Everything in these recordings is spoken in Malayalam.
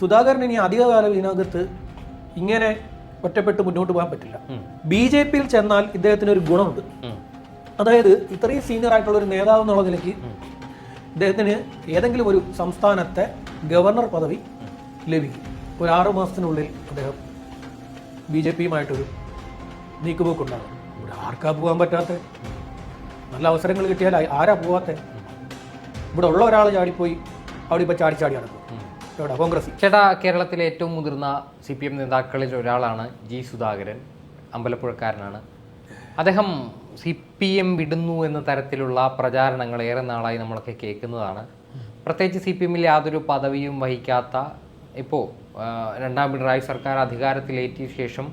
സുധാകരൻ ഇനി അധികകാലം ഇതിനകത്ത് ഇങ്ങനെ ഒറ്റപ്പെട്ട് മുന്നോട്ട് പോകാൻ പറ്റില്ല. ബി ജെ പിയിൽ ചെന്നാൽ ഇദ്ദേഹത്തിന് ഒരു ഗുണമുണ്ട്. അതായത് ഇത്രയും സീനിയർ ആയിട്ടുള്ള ഒരു നേതാവ് എന്നുള്ള നിലയ്ക്ക് ഇദ്ദേഹത്തിന് ഏതെങ്കിലും ഒരു സംസ്ഥാനത്തെ ഗവർണർ പദവി ലഭിക്കും. ഒരു ആറു മാസത്തിനുള്ളിൽ അദ്ദേഹം ബി ജെ പിയുമായിട്ടൊരു നീക്കുപോക്കുണ്ടാകും. ഇവിടെ ആർക്കാ പോകാൻ പറ്റാത്ത? നല്ല അവസരങ്ങൾ കിട്ടിയാൽ ആരാ പോവാത്ത? ഇവിടെ ഉള്ള ഒരാൾ ചാടിപ്പോയി അവിടെ ഇപ്പോൾ ചാടി ചാടി നടക്കും. കോൺഗ്രസ്. ചേട്ടാ കേരളത്തിലെ ഏറ്റവും മുതിർന്ന സി പി എം നേതാക്കളിൽ ഒരാളാണ് ജി സുധാകരൻ. അമ്പലപ്പുഴക്കാരനാണ്. അദ്ദേഹം സി പി എം വിടുന്നു എന്ന തരത്തിലുള്ള പ്രചാരണങ്ങൾ ഏറെ നാളായി നമ്മളൊക്കെ കേൾക്കുന്നതാണ്. പ്രത്യേകിച്ച് സി പി എമ്മിൽ യാതൊരു പദവിയും വഹിക്കാത്ത ഇപ്പോൾ രണ്ടാം പിണറായി സർക്കാർ അധികാരത്തിലേറ്റിയ ശേഷം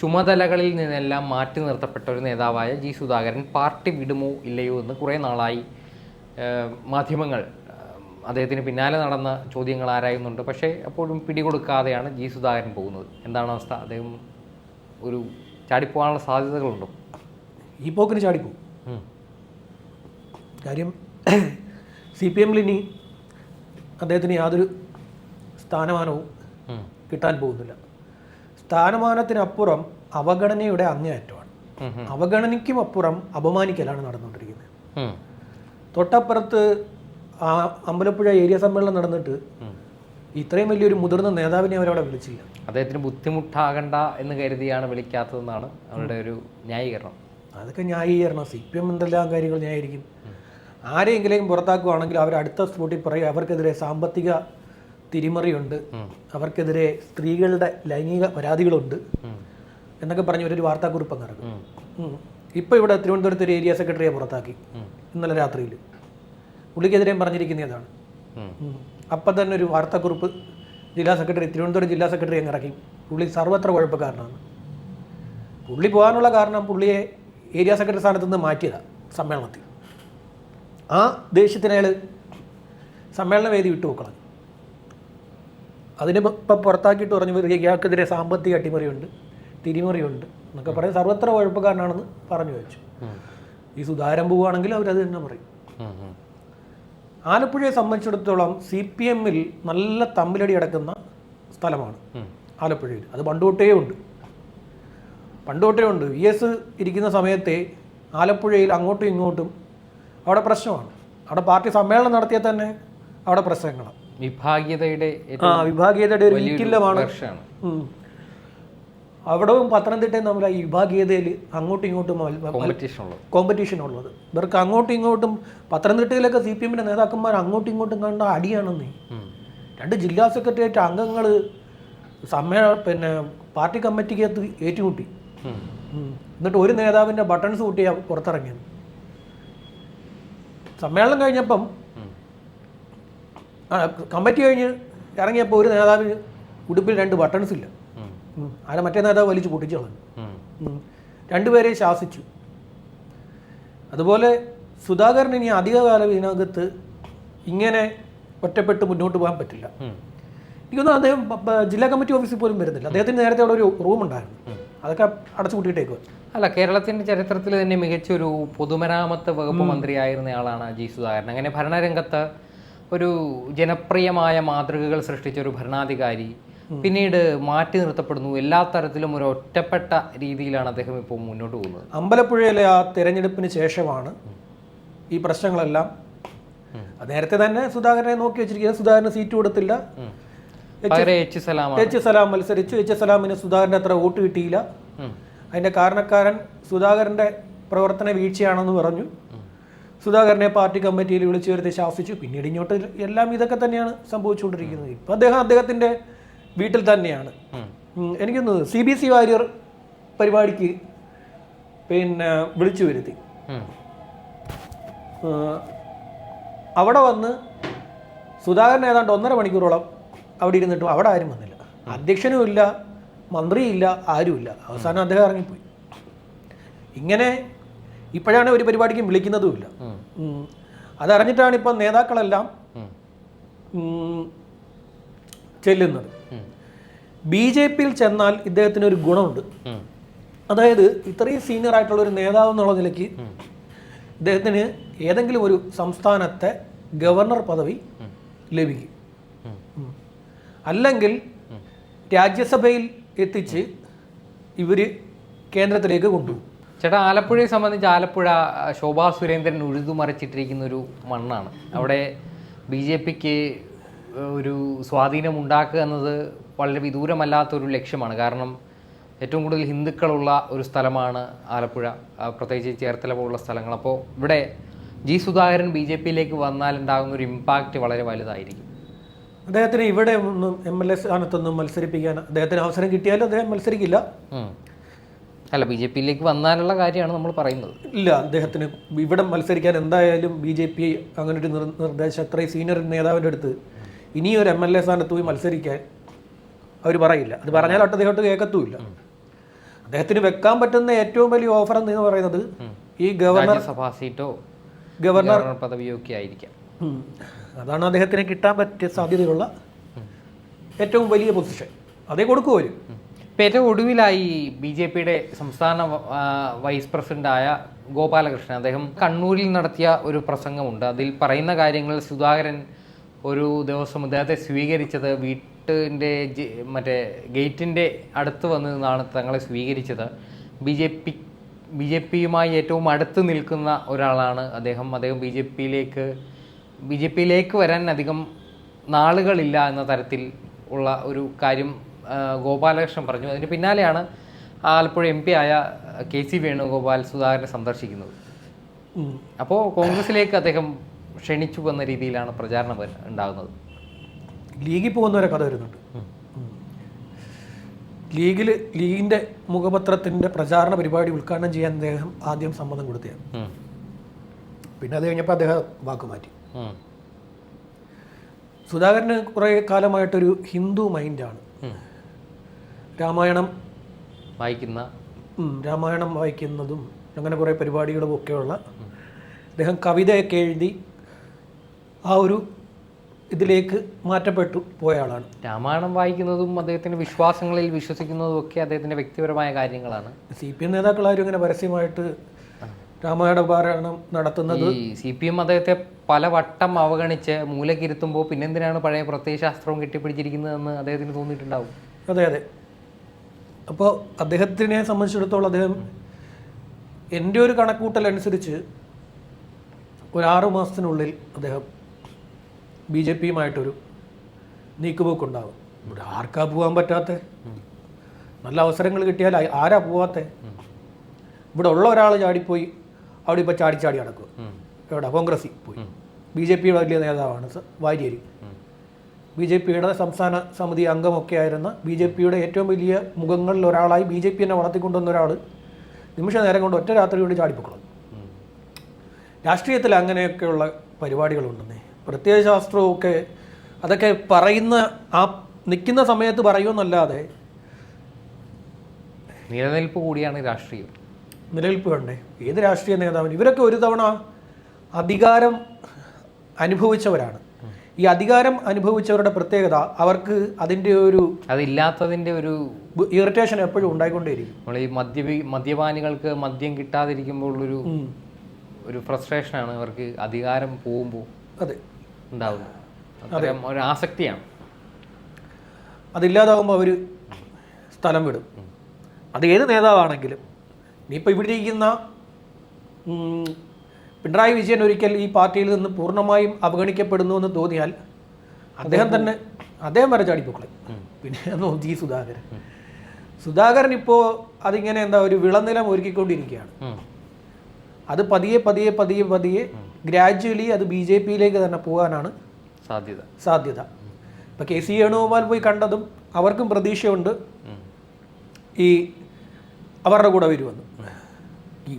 ചുമതലകളിൽ നിന്നെല്ലാം മാറ്റി നിർത്തപ്പെട്ട ഒരു നേതാവായ ജി സുധാകരൻ പാർട്ടി വിടുമോ ഇല്ലയോ എന്ന് കുറേ നാളായി മാധ്യമങ്ങൾ അദ്ദേഹത്തിന് പിന്നാലെ നടന്ന ചോദ്യങ്ങൾ ആരായുന്നുണ്ട്. പക്ഷേ എപ്പോഴും പിടികൊടുക്കാതെയാണ് ജി സുധാകരൻ പോകുന്നത്. എന്താണ് അവസ്ഥ? അദ്ദേഹം ഒരു ചാടിപ്പോകാനുള്ള സാധ്യതകളുണ്ടോ? ഈ പോക്കിന് ചാടിപ്പോ. കാര്യം സി പി എമ്മിൽ ഇനി അദ്ദേഹത്തിന് യാതൊരു സ്ഥാനമാനവും കിട്ടാൻ പോകുന്നില്ല. സ്ഥാനമാനത്തിനപ്പുറം അവഗണനയുടെ അങ്ങേയറ്റമാണ്. അവഗണനയ്ക്കും അപ്പുറം അപമാനിക്കലാണ് നടന്നുകൊണ്ടിരിക്കുന്നത്. തൊട്ടപ്പുറത്ത് ആ അമ്പലപ്പുഴ ഏരിയ സമ്മേളനം നടന്നിട്ട്. ഇത്രയും വലിയൊരു മുതിർന്ന നേതാവിനെ അവരവിടെ വിളിച്ചില്ല. അദ്ദേഹത്തിന് ബുദ്ധിമുട്ടാകണ്ട എന്ന് കരുതിയാണ് വിളിക്കാത്തതെന്നാണ് അവരുടെ ഒരു ന്യായീകരണം. അതൊക്കെ ന്യായീകരണം. സി പി എം എന്തെല്ലാം കാര്യങ്ങൾ ന്യായീകരിക്കും? ആരെയെങ്കിലും പുറത്താക്കുവാണെങ്കിൽ അവർ അടുത്ത സ്പോട്ടിൽ പറയും അവർക്കെതിരെ സാമ്പത്തിക തിരിമറിയുണ്ട്. അവർക്കെതിരെ സ്ത്രീകളുടെ ലൈംഗിക പരാതികളുണ്ട്. എന്നൊക്കെ പറഞ്ഞ് ഒരു വാർത്താക്കുറിപ്പ് അങ്ങ് ഇറക്കും. ഇപ്പോൾ ഇവിടെ തിരുവനന്തപുരത്ത് ഒരു ഏരിയ സെക്രട്ടറിയെ പുറത്താക്കി. ഇന്നലെ രാത്രിയിൽ. പുള്ളിക്കെതിരെയും പറഞ്ഞിരിക്കുന്നതാണ്. അപ്പം തന്നെ ഒരു വാർത്താക്കുറിപ്പ് ജില്ലാ സെക്രട്ടറി തിരുവനന്തപുരം ജില്ലാ സെക്രട്ടറി അങ്ങ് ഇറക്കി. പുള്ളി സർവത്ര കുഴപ്പക്കാരനാണ് പുള്ളി പോകാനുള്ള കാരണം പുള്ളിയെ ഏരിയ സെക്രട്ടറി സ്ഥാനത്ത് നിന്ന് മാറ്റിയതാണ് സമ്മേളനത്തിൽ. ആ ദേഷ്യത്തിന് അയാൾ സമ്മേളന വേദി വിട്ടു പോക്കളഞ്ഞു. അതിന് ഇപ്പം പുറത്താക്കിയിട്ട് പറഞ്ഞു ഇയാൾക്കെതിരെ സാമ്പത്തിക അട്ടിമറിയുണ്ട് തിരിമറിയുണ്ട് എന്നൊക്കെ പറയും സർവത്ര കുഴപ്പക്കാരനാണെന്ന് പറഞ്ഞു വെച്ചു. ഈ സുതാരം പോവുകയാണെങ്കിൽ അവരത് തന്നെ പറയും. ആലപ്പുഴയെ സംബന്ധിച്ചിടത്തോളം സി പി എമ്മിൽ നല്ല തമ്മിലടി അടക്കുന്ന സ്ഥലമാണ്. ആലപ്പുഴയിൽ. അത് പണ്ടുതൊട്ടേ ഉണ്ട്. പണ്ടുതൊട്ടേ ഉണ്ട്. വി എസ് ഇരിക്കുന്ന സമയത്തെ ആലപ്പുഴയിൽ അങ്ങോട്ടും ഇങ്ങോട്ടും അവിടെ പ്രശ്നമാണ്. അവിടെ പാർട്ടി സമ്മേളനം നടത്തിയാൽ തന്നെ അവിടെ പ്രശ്നങ്ങളാണ്. വിഭാഗീയതയുടെ ആ വിഭാഗീയതയുടെ ഒരു വീക്കില്ലമാണ്. അവിടവും പത്തനംതിട്ടയും തമ്മിൽ ഈ വിഭാഗീയതയിൽ അങ്ങോട്ടും ഇങ്ങോട്ടും കോമ്പറ്റീഷൻ ഉള്ളത്. ഇവർക്ക് അങ്ങോട്ടും ഇങ്ങോട്ടും പത്തനംതിട്ടയിലൊക്കെ സി പി എമ്മിന്റെ നേതാക്കന്മാർ അങ്ങോട്ടും ഇങ്ങോട്ടും കണ്ട അടിയാണെന്നേ. രണ്ട് ജില്ലാ സെക്രട്ടേറിയറ്റ് അംഗങ്ങൾ സമ്മേള പിന്നെ പാർട്ടി കമ്മിറ്റിക്കകത്ത് ഏറ്റുമുട്ടി. എന്നിട്ട് ഒരു നേതാവിന്റെ ബട്ടൺസ് കൂട്ടി പുറത്തിറങ്ങിയത് സമ്മേളനം കഴിഞ്ഞപ്പം കമ്മിറ്റി കഴിഞ്ഞ് ഇറങ്ങിയപ്പോൾ ഒരു നേതാവിന് ഉടുപ്പിൽ രണ്ട് ബട്ടൺസ് ഇല്ല. ആരെ മറ്റേ നേതാവ് വലിച്ചു പൊട്ടിച്ചു കളഞ്ഞു. രണ്ടുപേരെയും ശാസിച്ചു. അതുപോലെ സുധാകരൻ ഇനി അധികകാലം ഇതിനകത്ത് ഇങ്ങനെ ഒറ്റപ്പെട്ട് മുന്നോട്ട് പോകാൻ പറ്റില്ല. എനിക്കൊന്നും അദ്ദേഹം ജില്ലാ കമ്മിറ്റി ഓഫീസിൽ പോലും വരുന്നില്ല. അദ്ദേഹത്തിന് നേരത്തെ അവിടെ ഒരു റൂം ഉണ്ടായിരുന്നു. അതൊക്കെ അടച്ചു കൂട്ടിയിട്ടേക്ക് അല്ല കേരളത്തിന്റെ ചരിത്രത്തിൽ തന്നെ മികച്ച ഒരു പൊതുമരാമത്ത് വകുപ്പ് മന്ത്രിയായിരുന്ന ആളാണ് ജി സുധാകരൻ. അങ്ങനെ ഭരണരംഗത്ത് ഒരു ജനപ്രിയമായ മാതൃകകൾ സൃഷ്ടിച്ച ഒരു ഭരണാധികാരി പിന്നീട് മാറ്റി നിർത്തപ്പെടുന്നു. എല്ലാ തരത്തിലും ഒരു ഒറ്റപ്പെട്ട രീതിയിലാണ് അദ്ദേഹം ഇപ്പോൾ മുന്നോട്ട് പോകുന്നത്. അമ്പലപ്പുഴയിലെ ആ തെരഞ്ഞെടുപ്പിന് ശേഷമാണ് ഈ പ്രശ്നങ്ങളെല്ലാം. നേരത്തെ തന്നെ സുധാകരനെ നോക്കി വെച്ചിരിക്കുന്നത്. സുധാകരന് സീറ്റ് കൊടുത്തില്ല. എച്ച് സലാം മത്സരിച്ചു. എച്ച് സലാമിന് സുധാകരന്റെ അത്ര വോട്ട് കിട്ടിയില്ല. അതിന്റെ കാരണക്കാരൻ സുധാകരന്റെ പ്രവർത്തന വീഴ്ചയാണെന്ന് പറഞ്ഞു. സുധാകരനെ പാർട്ടി കമ്മിറ്റിയിൽ വിളിച്ചു വരുത്തി ശാസിച്ചു. പിന്നീട് ഇങ്ങോട്ട് എല്ലാം ഇതൊക്കെ തന്നെയാണ് സംഭവിച്ചുകൊണ്ടിരിക്കുന്നത്. ഇപ്പം അദ്ദേഹം അദ്ദേഹത്തിന്റെ വീട്ടിൽ തന്നെയാണ്. എനിക്കൊന്ന് സി ബി സി വാര്യർ പരിപാടിക്ക് പിന്നെ വിളിച്ചു വരുത്തി. അവിടെ വന്ന് സുധാകരൻ ഏതാണ്ട് ഒന്നര മണിക്കൂറോളം അവിടെ ഇരുന്നിട്ടും അവിടെ ആരും വന്നില്ല. അധ്യക്ഷനും ഇല്ല മന്ത്രിയില്ല ആരുമില്ല. അവസാനം അദ്ദേഹം ഇറങ്ങിപ്പോയി. ഇങ്ങനെ ഇപ്പോഴാണ് ഒരു പരിപാടിക്കും വിളിക്കുന്നതുമില്ല. അതറിഞ്ഞിട്ടാണ് ഇപ്പം നേതാക്കളെല്ലാം ചെല്ലുന്നത്. ബി ജെ പിയിൽ ചെന്നാൽ ഇദ്ദേഹത്തിന് ഒരു ഗുണമുണ്ട്. അതായത് ഇത്രയും സീനിയർ ആയിട്ടുള്ള ഒരു നേതാവ് എന്നുള്ള നിലയ്ക്ക് ഇദ്ദേഹത്തിന് ഏതെങ്കിലും ഒരു സംസ്ഥാനത്തെ ഗവർണർ പദവി ലഭിക്കും. അല്ലെങ്കിൽ രാജ്യസഭയിൽ എത്തിച്ച് ഇവർ കേന്ദ്രത്തിലേക്ക് കൊണ്ടുപോകും ചേട്ടാ ആലപ്പുഴയെ സംബന്ധിച്ച് ആലപ്പുഴ ശോഭാ സുരേന്ദ്രൻ ഉഴുതുമറിച്ചിട്ടിരിക്കുന്ന ഒരു മണ്ണാണ്. അവിടെ ബി ജെ പിക്ക് ഒരു സ്വാധീനം ഉണ്ടാക്കുക എന്നത് വളരെ വിദൂരമല്ലാത്തൊരു ലക്ഷ്യമാണ്. കാരണം ഏറ്റവും കൂടുതൽ ഹിന്ദുക്കളുള്ള ഒരു സ്ഥലമാണ് ആലപ്പുഴ. പ്രത്യേകിച്ച് ചേർത്തല പോലുള്ള സ്ഥലങ്ങൾ. അപ്പോൾ ഇവിടെ ജി സുധാകരൻ ബി ജെ പിയിലേക്ക് വന്നാൽ ഉണ്ടാകുന്ന ഒരു ഇമ്പാക്റ്റ് വളരെ വലുതായിരിക്കും. അദ്ദേഹത്തിന് ഇവിടെ ഒന്നും എം എൽ എ സ്ഥാനത്തൊന്നും മത്സരിപ്പിക്കാൻ അദ്ദേഹത്തിന് അവസരം കിട്ടിയാലും അദ്ദേഹം മത്സരിക്കില്ല. അല്ല ബി ജെ പിയിലേക്ക് വന്നാലുള്ള കാര്യമാണ് നമ്മൾ പറയുന്നത്. ഇല്ല അദ്ദേഹത്തിന് ഇവിടെ മത്സരിക്കാൻ എന്തായാലും ബി ജെ പി അങ്ങനെ ഒരു നിർ- നിർദ്ദേശം അത്രയും സീനിയർ നേതാവിന്റെ അടുത്ത് ഇനിയൊരു എം എൽ എ സ്ഥാനത്ത് പോയി മത്സരിക്കാൻ അവർ പറയില്ല. അത് പറഞ്ഞാൽ ഒട്ട് അദ്ദേഹത്തോട്ട് കേൾക്കത്തുമില്ല. അദ്ദേഹത്തിന് വെക്കാൻ പറ്റുന്ന ഏറ്റവും വലിയ ഓഫർ എന്ന് പറയുന്നത് ഈ ഗവർണർ സഭാ സീറ്റോ ഗവർണർ പദവിയോ ഒക്കെ ആയിരിക്കാം. അതാണ് അദ്ദേഹത്തിന് കിട്ടാൻ പറ്റിയ സാധ്യതയുള്ള ഏറ്റവും വലിയ പൊസിഷൻ അതേ കൊടുക്കൂ അവർ ഇപ്പം ഏറ്റവും ഒടുവിലായി ബി ജെ പിയുടെ സംസ്ഥാന വ- വൈസ് പ്രസിഡന്റായ ഗോപാലകൃഷ്ണൻ അദ്ദേഹം കണ്ണൂരിൽ നടത്തിയ ഒരു പ്രസംഗമുണ്ട്. അതിൽ പറയുന്ന കാര്യങ്ങൾ സുധാകരൻ ഒരു ദിവസം അദ്ദേഹത്തെ സ്വീകരിച്ചത് വീട്ടിന്റെ ജെ- മറ്റേ ഗേറ്റിന്റെ അടുത്ത് വന്ന് നിന്നാണ് തങ്ങളെ സ്വീകരിച്ചത്. B J P B J പിയുമായി ഏറ്റവും അടുത്ത് നിൽക്കുന്ന ഒരാളാണ് അദ്ദേഹം. അദ്ദേഹം ബി ജെ പിയിലേക്ക് ബി ജെ പിയിലേക്ക് വരാൻ അധികം നാളുകളില്ല എന്ന തരത്തിൽ ഉള്ള ഒരു കാര്യം ഗോപാലകൃഷ്ണൻ പറഞ്ഞു. അതിന് പിന്നാലെയാണ് ആലപ്പുഴ എം പി ആയ കെ സി വേണുഗോപാൽ സുധാകരനെ സന്ദർശിക്കുന്നത്. അപ്പോൾ കോൺഗ്രസിലേക്ക് അദ്ദേഹം ക്ഷണിച്ചു വന്ന രീതിയിലാണ് പ്രചാരണം ഉണ്ടാകുന്നത്. ലീഗിൽ പോകുന്നവരെ കഥ വരുന്നുണ്ട്. ലീഗിൽ ലീഗിന്റെ മുഖപത്രത്തിന്റെ പ്രചാരണ പരിപാടി ഉദ്ഘാടനം ചെയ്യാൻ അദ്ദേഹം ആദ്യം സമ്മതം കൊടുത്തതാണ് പിന്നെ അത് കഴിഞ്ഞപ്പോൾ അദ്ദേഹം വാക്ക് മാറ്റി. സുധാകരന് കുറേ കാലമായിട്ടൊരു ഹിന്ദു മൈൻഡാണ്. രാമായണം വായിക്കുന്ന? രാമായണം വായിക്കുന്നതും അങ്ങനെ കുറേ പരിപാടികളും ഒക്കെയുള്ള അദ്ദേഹം കവിതയൊക്കെ എഴുതി ആ ഒരു ഇതിലേക്ക് മാറ്റപ്പെട്ടു പോയ ആളാണ്. രാമായണം വായിക്കുന്നതും അദ്ദേഹത്തിന്റെ വിശ്വാസങ്ങളിൽ വിശ്വസിക്കുന്നതും ഒക്കെ അദ്ദേഹത്തിന്റെ വ്യക്തിപരമായ കാര്യങ്ങളാണ്. സി പി എം നേതാക്കൾ ആരും ഇങ്ങനെ പരസ്യമായിട്ട് രാമായണ പാരായണം നടത്തുന്നത് സി പി എം അദ്ദേഹത്തെ പല വട്ടം അവഗണിച്ച് മൂലക്കിരുത്തുമ്പോൾ പിന്നെന്തിനാണ് പഴയ പ്രത്യയശാസ്ത്രവും കെട്ടിപ്പിടിച്ചിരിക്കുന്നതെന്ന് അദ്ദേഹത്തിന് തോന്നിയിട്ടുണ്ടാവും? അതെ അതെ. അപ്പോൾ അദ്ദേഹത്തിനെ സംബന്ധിച്ചിടത്തോളം അദ്ദേഹം എന്റെ ഒരു കണക്കൂട്ടൽ അനുസരിച്ച് ഒരു ആറു മാസത്തിനുള്ളിൽ അദ്ദേഹം ബി ജെ പിയുമായിട്ടൊരു നീക്കുപോക്കുണ്ടാകും ഇവിടെ ആർക്കാ പോകാൻ പറ്റാത്ത? നല്ല അവസരങ്ങൾ കിട്ടിയാൽ ആരാ പോവാത്ത? ഇവിടെ ഉള്ള ഒരാൾ ചാടിപ്പോയി അവിടെ ഇപ്പോൾ ചാടി ചാടി നടക്കും. എവിടെ? കോൺഗ്രസിൽ പോയി. ബി ജെ പിയുടെ വലിയ നേതാവാണ് വാര്യരി. ബി ജെ പിയുടെ സംസ്ഥാന സമിതി അംഗമൊക്കെ ആയിരുന്ന ബി ജെ പിയുടെ ഏറ്റവും വലിയ മുഖങ്ങളിൽ ഒരാളായി ബി ജെ പി എന്നെ വളർത്തിക്കൊണ്ടുവന്ന ഒരാൾ നിമിഷ നേരം കൊണ്ട് ഒറ്റ രാത്രി കൊണ്ട് ചാടിപ്പൊക്കണം. രാഷ്ട്രീയത്തിൽ അങ്ങനെയൊക്കെയുള്ള പരിപാടികളുണ്ടെന്നേ പ്രത്യയശാസ്ത്രവും ഒക്കെ അതൊക്കെ പറയുന്ന ആ നിൽക്കുന്ന സമയത്ത് പറയുമെന്നല്ലാതെ നിലനിൽപ്പ് കൂടിയാണ് രാഷ്ട്രീയം. നിലനിൽപ്പ് വേണ്ടേ? ഏത് രാഷ്ട്രീയ നേതാവിന് ഇവരൊക്കെ ഒരു തവണ അധികാരം അനുഭവിച്ചവരാണ്. ഈ അധികാരം അനുഭവിച്ചവരുടെ പ്രത്യേകത അവർക്ക് അതിന്റെ ഒരു അതില്ലാത്തതിന്റെ ഒരു ഇറിറ്റേഷൻ എപ്പോഴും ഉണ്ടായിക്കൊണ്ടേയിരിക്കും. നമ്മൾ ഈ മദ്യ മദ്യപാനികൾക്ക് മദ്യം കിട്ടാതിരിക്കുമ്പോൾ ഒരു. ഒരു ഫ്രസ്ട്രേഷനാണ് അവർക്ക് അധികാരം പോകുമ്പോൾ അതെ. ഉണ്ടാവുന്നത് അത്തരം ഒരു ആസക്തിയാണ് അതില്ലാതാകുമ്പോൾ അവർ സ്ഥലം വിടും. അത് ഏത് നേതാവാണെങ്കിലും ഇനിയിപ്പോൾ ഇവിടെ ഇരിക്കുന്ന പിണറായി വിജയൻ ഒരിക്കൽ ഈ പാർട്ടിയിൽ നിന്ന് പൂർണമായും അവഗണിക്കപ്പെടുന്നു എന്ന് തോന്നിയാൽ അദ്ദേഹം തന്നെ അദ്ദേഹം വരെ ചാടിപ്പോക്കളെ. പിന്നെ ജി സുധാകരൻ. സുധാകരൻ ഇപ്പോൾ അതിങ്ങനെ എന്താ ഒരു വിളനിലം ഒരുക്കിക്കൊണ്ടിരിക്കുകയാണ്. അത് പതിയെ പതിയെ പതിയെ പതിയെ ഗ്രാജുവലി അത് ബി ജെ പിയിലേക്ക് തന്നെ പോകാനാണ് സാധ്യത. സാധ്യത. ഇപ്പം കെ സി വേണുഗോപാൽ പോയി കണ്ടതും അവർക്കും പ്രതീക്ഷയുണ്ട്. ഈ അവരുടെ കൂടെ വരുമെന്ന് ഈ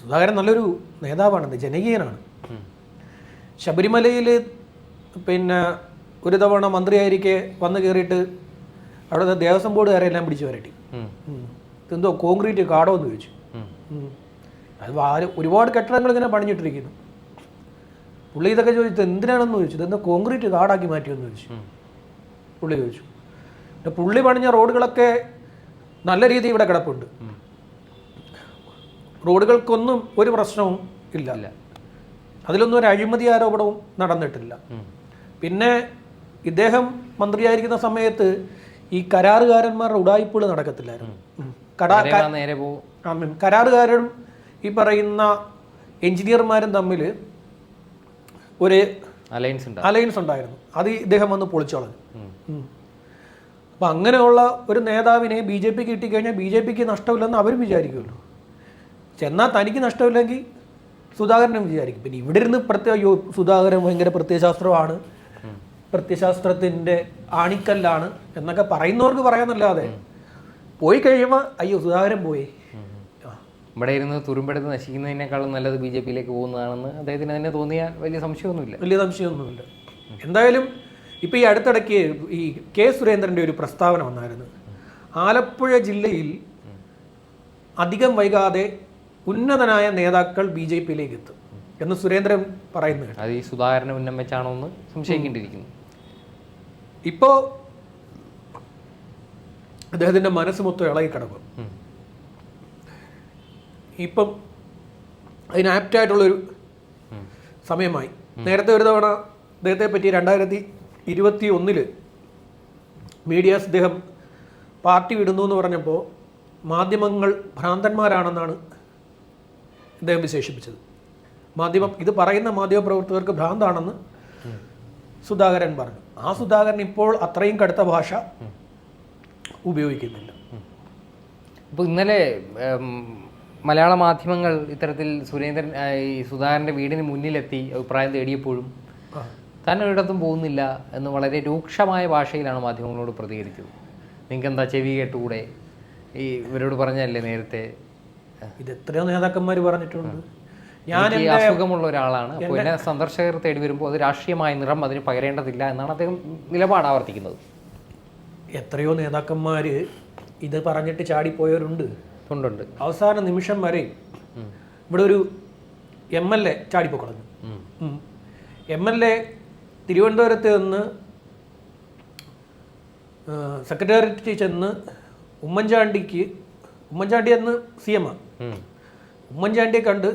സുധാകരൻ നല്ലൊരു നേതാവാണ് ജനകീയനാണ്. ശബരിമലയിൽ പിന്നെ ഒരു തവണ മന്ത്രിയായിരിക്കെ വന്നു കയറിയിട്ട് അവിടുത്തെ ദേവസ്വം ബോർഡുകാരെല്ലാം പിടിച്ചു വരട്ടി. എന്തോ കോൺക്രീറ്റ് കാടോ എന്ന് ചോദിച്ചു. അത് ഒരുപാട് കെട്ടിടങ്ങൾ ഇങ്ങനെ പണിഞ്ഞിട്ടിരിക്കുന്നു. പുള്ളി ഇതൊക്കെ ചോദിച്ചത് എന്തിനാണെന്ന് ചോദിച്ചു. ഇതെന്താ കോൺക്രീറ്റ് കാടാക്കി മാറ്റിയെന്ന് ചോദിച്ചു. പുള്ളി ചോദിച്ചു. പിന്നെ പുള്ളി പണിഞ്ഞ റോഡുകളൊക്കെ നല്ല രീതിയിൽ ഇവിടെ കിടപ്പുണ്ട്. റോഡുകൾക്കൊന്നും ഒരു പ്രശ്നവും ഇല്ല. അതിലൊന്നും ഒരു അഴിമതി ആരോപണവും നടന്നിട്ടില്ല. പിന്നെ ഇദ്ദേഹം മന്ത്രിയായിരിക്കുന്ന സമയത്ത് ഈ കരാറുകാരന്മാരുടെ ഉടായ്പകൾ നടക്കത്തില്ലായിരുന്നു. കരാറുകാരും ഈ പറയുന്ന എഞ്ചിനീയർമാരും തമ്മിൽ ഒരു അലയൻസ് അലയൻസ് ഉണ്ടായിരുന്നു. അത് ഇദ്ദേഹം വന്ന് പൊളിച്ചോളഞ്ഞു അപ്പം അങ്ങനെയുള്ള ഒരു നേതാവിനെ ബി ജെ പിക്ക് കിട്ടിക്കഴിഞ്ഞാൽ ബി ജെ പിക്ക് നഷ്ടമില്ലെന്ന് അവരും വിചാരിക്കുമല്ലോ. ചെന്നാൽ തനിക്ക് നഷ്ടമില്ലെങ്കിൽ സുധാകരനും വിചാരിക്കും. പിന്നെ ഇവിടെ ഇരുന്ന് പ്രത്യേക സുധാകരൻ ഭയങ്കര പ്രത്യയശാസ്ത്രമാണ്. പ്രത്യയശാസ്ത്രത്തിന്റെ ആണിക്കല്ലാണ് എന്നൊക്കെ പറയുന്നവർക്ക് പറയാന്നല്ലാതെ പോയി കഴിയുമ്പോൾ അയ്യോ സുധാകരൻ പോയി. ഇവിടെ ഇരുന്ന് തുരുമ്പെടുത്ത് നശിക്കുന്നതിനേക്കാളും നല്ലത് ബി ജെ പിയിലേക്ക് പോകുന്നതാണെന്ന് അദ്ദേഹത്തിന് തന്നെ തോന്നിയ വലിയ സംശയമൊന്നുമില്ല. വലിയ സംശയമൊന്നുമില്ല. എന്തായാലും ഇപ്പം ഈ അടുത്തിടയ്ക്ക് ഈ കെ സുരേന്ദ്രന്റെ ഒരു പ്രസ്താവന വന്നായിരുന്നു. ആലപ്പുഴ ജില്ലയിൽ അധികം വൈകാതെ ഉന്നതനായ നേതാക്കൾ ബി ജെ പിയിലേക്ക് എത്തും എന്ന് സുരേന്ദ്രൻ പറയുന്നത്. അത് ഈ സുധാകരനെ ഉന്നം വെച്ചാണോ എന്ന് സംശയിക്കേണ്ടിയിരിക്കുന്നു. ഇപ്പോൾ അദ്ദേഹത്തിന്റെ മനസ്സ് മൊത്തം ഇളകി കിടക്കും. ഇപ്പം അതിന് ആപ്റ്റായിട്ടുള്ളൊരു. സമയമായി. നേരത്തെ ഒരു തവണ അദ്ദേഹത്തെ പറ്റി രണ്ടായിരത്തി ഇരുപത്തി ഒന്നിൽ മീഡിയാസ് അദ്ദേഹം പാർട്ടി വിടുന്നു എന്ന് പറഞ്ഞപ്പോൾ മാധ്യമങ്ങൾ ഭ്രാന്തന്മാരാണെന്നാണ് അദ്ദേഹം വിശേഷിപ്പിച്ചത്. മാധ്യമം ഇത് പറയുന്ന മാധ്യമപ്രവർത്തകർക്ക് ഭ്രാന്താണെന്ന് സുധാകരൻ പറഞ്ഞു. ആ സുധാകരൻ ഇപ്പോൾ അത്രയും കടുത്ത ഭാഷ ഉപയോഗിക്കുന്നില്ല. ഇപ്പോൾ ഇന്നലെ മലയാള മാധ്യമങ്ങൾ ഇത്തരത്തിൽ സുരേന്ദ്രൻ ഈ സുധാകരന്റെ വീടിന് മുന്നിലെത്തി അഭിപ്രായം തേടിയപ്പോഴും. താൻ ഒരിടത്തും പോകുന്നില്ല എന്ന് വളരെ രൂക്ഷമായ ഭാഷയിലാണ് മാധ്യമങ്ങളോട് പ്രതികരിച്ചത്. നിങ്ങൾക്ക് എന്താ ചെവി കേട്ടുകൂടെ? ഈ ഇവരോട് പറഞ്ഞല്ലേ നേരത്തെ? ഇത് എത്രയോ നേതാക്കന്മാർ പറഞ്ഞിട്ടുണ്ട്. ഞാൻ അസുഖമുള്ള ഒരാളാണ്. അപ്പോൾ എന്നെ സന്ദർശകർ തേടി വരുമ്പോൾ അത് രാഷ്ട്രീയമായ നിറം അതിന് പകരേണ്ടതില്ല എന്നാണ് അദ്ദേഹം നിലപാട് ആവർത്തിക്കുന്നത്. എത്രയോ നേതാക്കന്മാർ ഇത് പറഞ്ഞിട്ട് ചാടിപ്പോയവരുണ്ട്. ഉണ്ടുണ്ട് അവസാന നിമിഷം വരെ ഇവിടെ ഒരു എം എൽ എ ചാടിപ്പോക്കളഞ്ഞു. എം എൽ എ തിരുവനന്തപുരത്ത് നിന്ന് സെക്രട്ടേറിയറ്റിൽ ചെന്ന് ഉമ്മൻചാണ്ടിക്ക് ഉമ്മൻചാണ്ടി എന്ന് സി എം ആണ്. ഉമ്മൻചാണ്ടിയെ കണ്ട്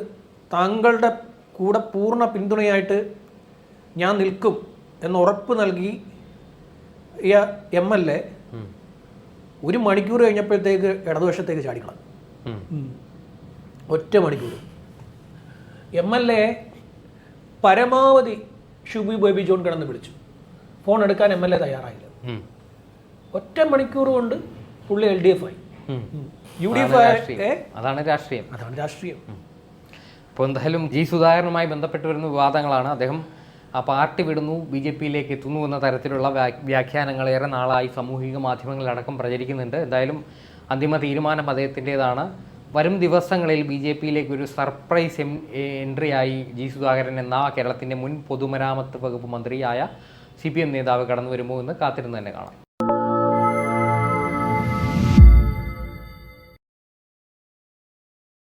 താങ്കളുടെ കൂടെ പൂർണ പിന്തുണയായിട്ട് ഞാൻ നിൽക്കും എന്ന് ഉറപ്പ് നൽകി എം എൽ എ. ഒരു മണിക്കൂർ കഴിഞ്ഞപ്പോഴത്തേക്ക് ഇടതുവശത്തേക്ക് ചാടിക്കളഞ്ഞു ഉം. ഒറ്റ മണിക്കൂർ. എം എൽ എ പരമാവധി ഷുബി ബേബി ജോൺ കിടന്ന് വിളിച്ചു ഫോൺ എടുക്കാൻ എം എൽ എ തയ്യാറായില്ല. ഒറ്റ മണിക്കൂർ കൊണ്ട് പുള്ളി എൽ ഡി എഫ് ആയി. U D F. അതാണ് രാഷ്ട്രീയം. അതാണ് രാഷ്ട്രീയം. അപ്പോൾ എന്തായാലും ജി സുധാകരനുമായി ബന്ധപ്പെട്ട് വരുന്ന വിവാദങ്ങളാണ്. അദ്ദേഹം ആ പാർട്ടി വിടുന്നു ബി ജെ പിയിലേക്ക് എത്തുന്നു എന്ന തരത്തിലുള്ള വ്യാ- വ്യാഖ്യാനങ്ങൾ ഏറെ നാളായി സാമൂഹിക മാധ്യമങ്ങളിലടക്കം പ്രചരിക്കുന്നുണ്ട്. എന്തായാലും അന്തിമ തീരുമാനം അദ്ദേഹത്തിന്റെതാണ്. വരും ദിവസങ്ങളിൽ ബി ജെ പിയിലേക്ക് ഒരു സർപ്രൈസ് എം എൻട്രി ആയി ജി സുധാകരൻ എന്ന കേരളത്തിന്റെ മുൻ പൊതുമരാമത്ത് വകുപ്പ് മന്ത്രിയായ സി പി എം നേതാവ് കടന്നു വരുമോ എന്ന് കാത്തിരുന്ന് തന്നെ കാണാം.